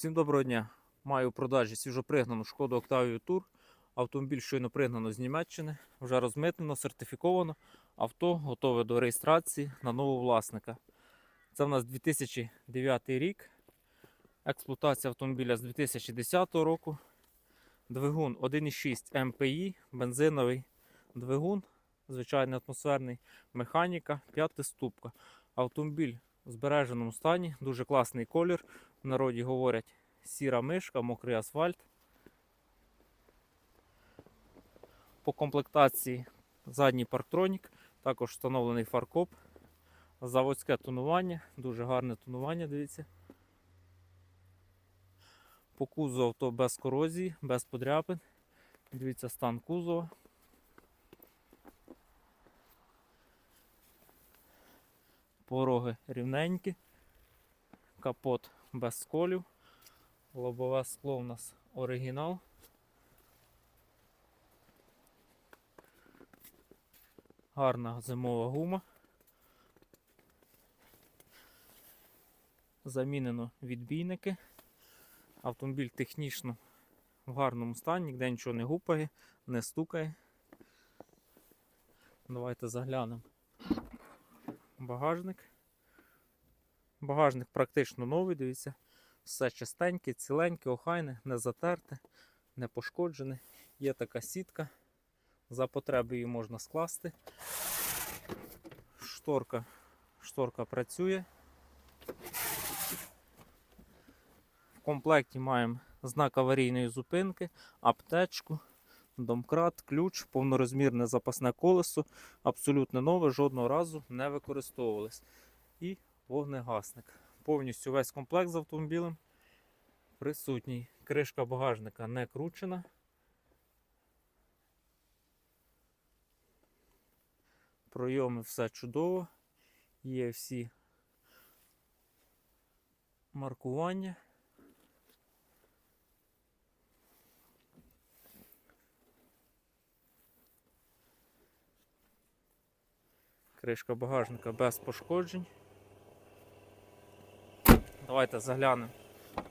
Всім доброго дня. Маю у продажі свіжопригнану шкоду Octavia Tour. Автомобіль щойно пригнано з Німеччини, вже розмитнено, сертифіковано. Авто готове до реєстрації на нового власника. Це в нас 2009 рік. Експлуатація автомобіля з 2010 року. Двигун 1,6 МПІ, бензиновий двигун, звичайний атмосферний, механіка, п'ятиступка. Автомобіль в збереженому стані, дуже класний колір. В народі говорять сіра мишка, мокрий асфальт. По комплектації задній парктронік, також встановлений фаркоп, заводське тонування, дуже гарне тонування, дивіться. По кузову авто без корозії, без подряпин. Дивіться стан кузова. Пороги рівненькі, капот без сколів, лобове скло у нас оригінал. Гарна зимова гума. Замінено відбійники. Автомобіль технічно в гарному стані, ніде нічого не гупає, не стукає. Давайте заглянемо. Багажник. Багажник практично новий, дивіться. Все чистеньке, ціленьке, охайне, не затерте, не пошкоджене. Є така сітка. За потреби її можна скласти. Шторка, шторка працює. В комплекті маємо знак аварійної зупинки, аптечку, домкрат, ключ, повнорозмірне запасне колесо, абсолютно нове, жодного разу не використовувались. Вогнегасник. Повністю весь комплект з автомобілем присутній. Кришка багажника не кручена. Пройоми все чудово. Є всі маркування. Кришка багажника без пошкоджень. Давайте заглянемо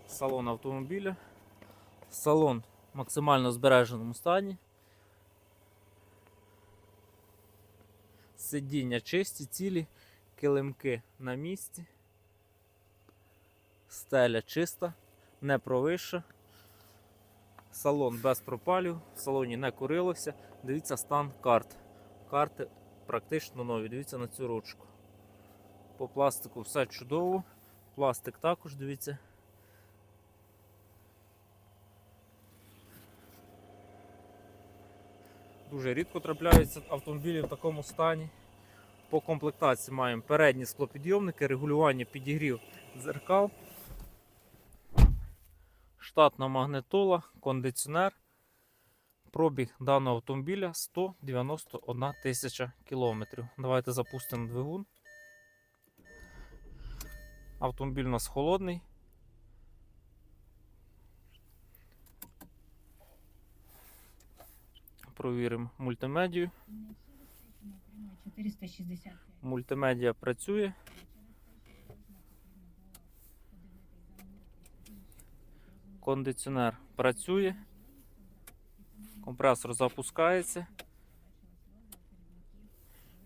в салон автомобіля. Салон в максимально збереженому стані. Сидіння чисті, цілі, килимки на місці. Стеля чиста, не провища. Салон без пропалів, в салоні не курилося. Дивіться стан карт. Карти практично нові. Дивіться на цю ручку. По пластику все чудово. Пластик також, дивіться. Дуже рідко трапляються автомобілі в такому стані. По комплектації маємо передні склопідйомники, регулювання підігрів дзеркал, штатна магнитола, кондиціонер. Пробіг даного автомобіля 191 тисяча кілометрів. Давайте запустимо двигун. Автомобіль у нас холодний. Провіримо мультимедію. 465. Мультимедіа працює. Кондиціонер працює. Компресор запускається.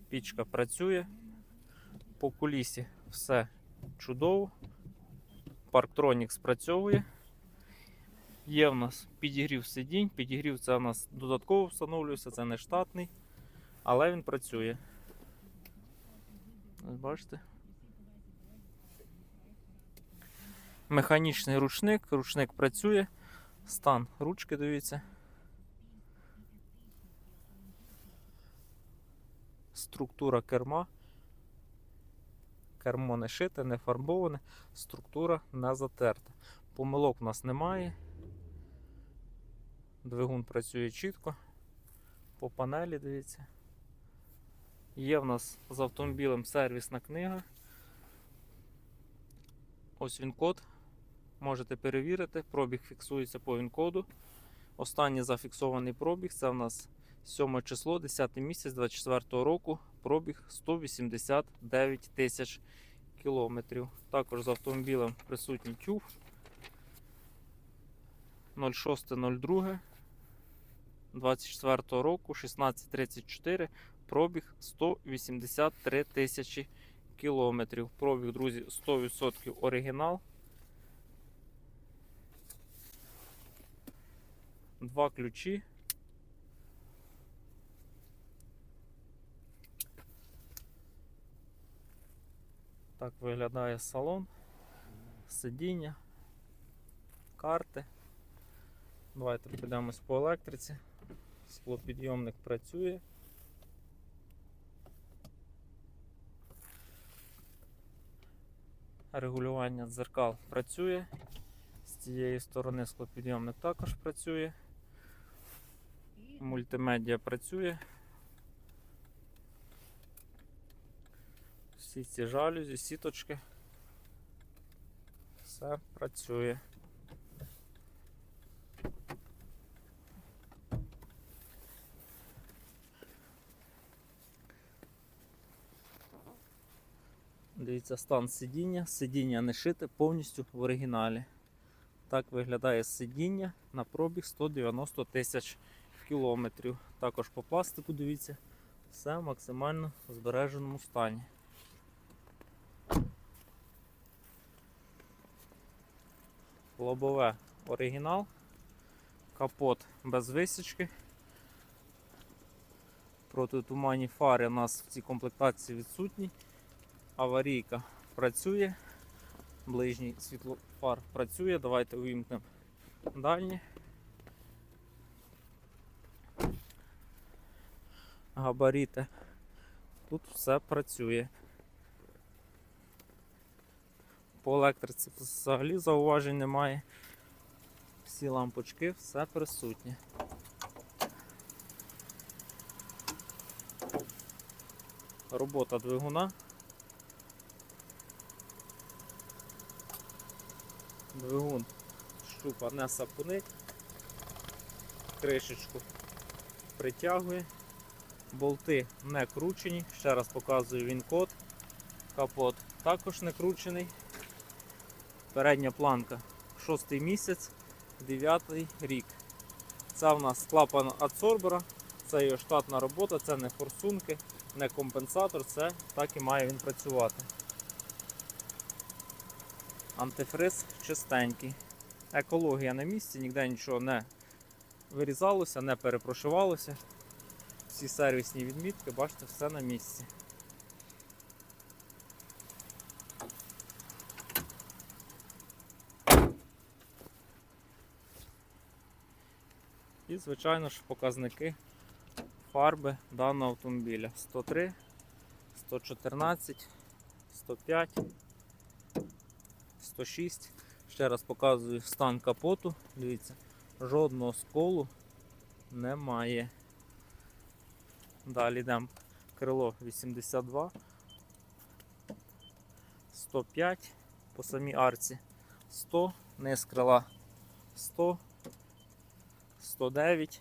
Пічка працює. По кулісі все чудово. Парктронік спрацьовує. Є в нас підігрів сидінь. Підігрів це у нас додатково встановлюється, це не штатний, але він працює. Бачите? Механічний ручник, ручник працює, стан ручки дивіться. Структура керма. Кермо не шите, не фарбоване, структура не затерта. Помилок у нас немає. Двигун працює чітко. По панелі дивіться. Є в нас з автомобілем сервісна книга. Ось він код. Можете перевірити. Пробіг фіксується по він-коду. Останній зафіксований пробіг це в нас 7 число, 10 місяць 24 року. Пробіг 189 тисяч кілометрів. Також з автомобілем присутній тюф. 06.02 24 року 1634 пробіг 183 тисячі кілометрів. Пробіг, друзі, 100% оригінал. Два ключі. Так виглядає салон, сидіння, карти. Давайте підемось по електриці. Склопідйомник працює. Регулювання дзеркал працює. З цієї сторони склопідйомник також працює. Мультимедіа працює. Всі ці жалюзі, сіточки. Все працює. Дивіться стан сидіння. Сидіння не шите повністю в оригіналі. Так виглядає сидіння на пробіг 190 тисяч кілометрів. Також по пластику, дивіться, все в максимально збереженому стані. Лобове оригінал, капот без висічки. Протитуманні фари у нас в цій комплектації відсутні. Аварійка працює. Ближній світлофар працює. Давайте увімкнемо дальні. Габаріти. Тут все працює. По електриці взагалі зауважень немає. Всі лампочки, все присутнє. Робота двигуна. Двигун щупа не сапунить, кришечку притягує, болти не кручені, ще раз показую він код, капот також не кручений. Передня планка 6 місяць, 9 рік. Це в нас клапан адсорбера, це його штатна робота, це не форсунки, не компенсатор, це так і має він працювати. Антифриз чистенький. Екологія на місці, ніде нічого не вирізалося, не перепрошивалося. Всі сервісні відмітки, бачите, все на місці. І, звичайно ж, показники фарби даного автомобіля. 103, 114, 105. 106. Ще раз показую стан капоту. Дивіться, жодного сколу немає. Далі йдемо крило 82, 105 по самій арці, 100, низ крила 100, 109,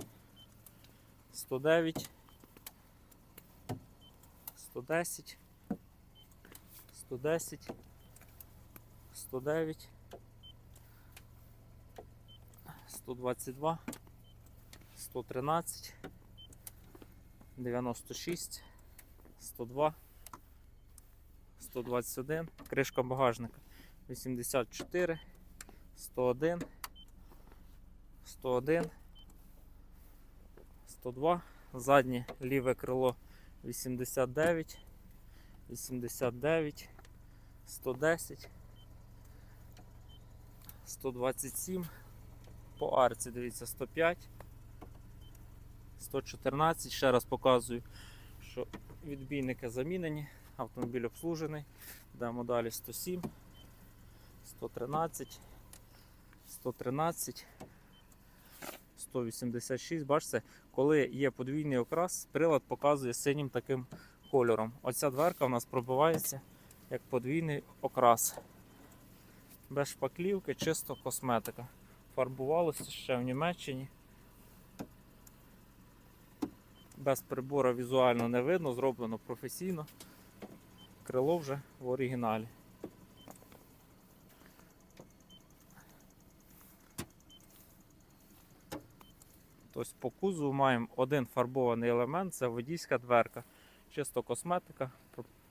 109, 110, 110. 109, 122, 113, 96, 102, 121, кришка багажника. 84, 101, 101, 102, заднє ліве крило 89, 89, 110. 127 по арці, дивіться, 105, 114. Ще раз показую, що відбійники замінені, автомобіль обслужений. Йдемо далі 107, 113, 113, 186. Бачите, коли є подвійний окрас, прилад показує синім таким кольором. Оця дверка у нас пробивається як подвійний окрас без шпаклівки, чисто косметика. Фарбувалося ще в Німеччині. Без прибора візуально не видно, зроблено професійно. Крило вже в оригіналі. Тобто по кузову маємо один фарбований елемент, це водійська дверка. Чисто косметика,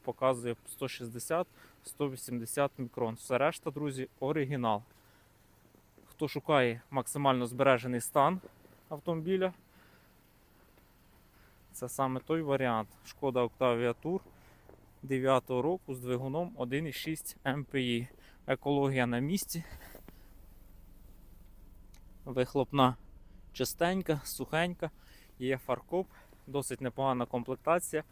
показує 160-180 мікрон. Все решта, друзі, оригінал. Хто шукає максимально збережений стан автомобіля, це саме той варіант. Шкода Octavia Tour 9 року з двигуном 1,6 МПІ. Екологія на місці. Вихлопна чистенька, сухенька, є фаркоп, досить непогана комплектація.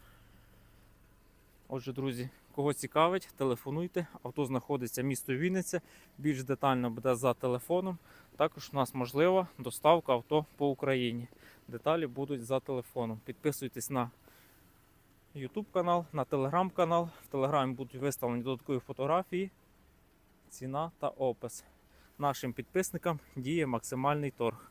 Отже, друзі, кого цікавить, телефонуйте. Авто знаходиться місто Вінниця. Більш детально буде за телефоном. Також у нас можлива доставка авто по Україні. Деталі будуть за телефоном. Підписуйтесь на YouTube канал, на Telegram канал. В Телеграмі будуть виставлені додаткові фотографії, ціна та опис. Нашим підписникам діє максимальний торг.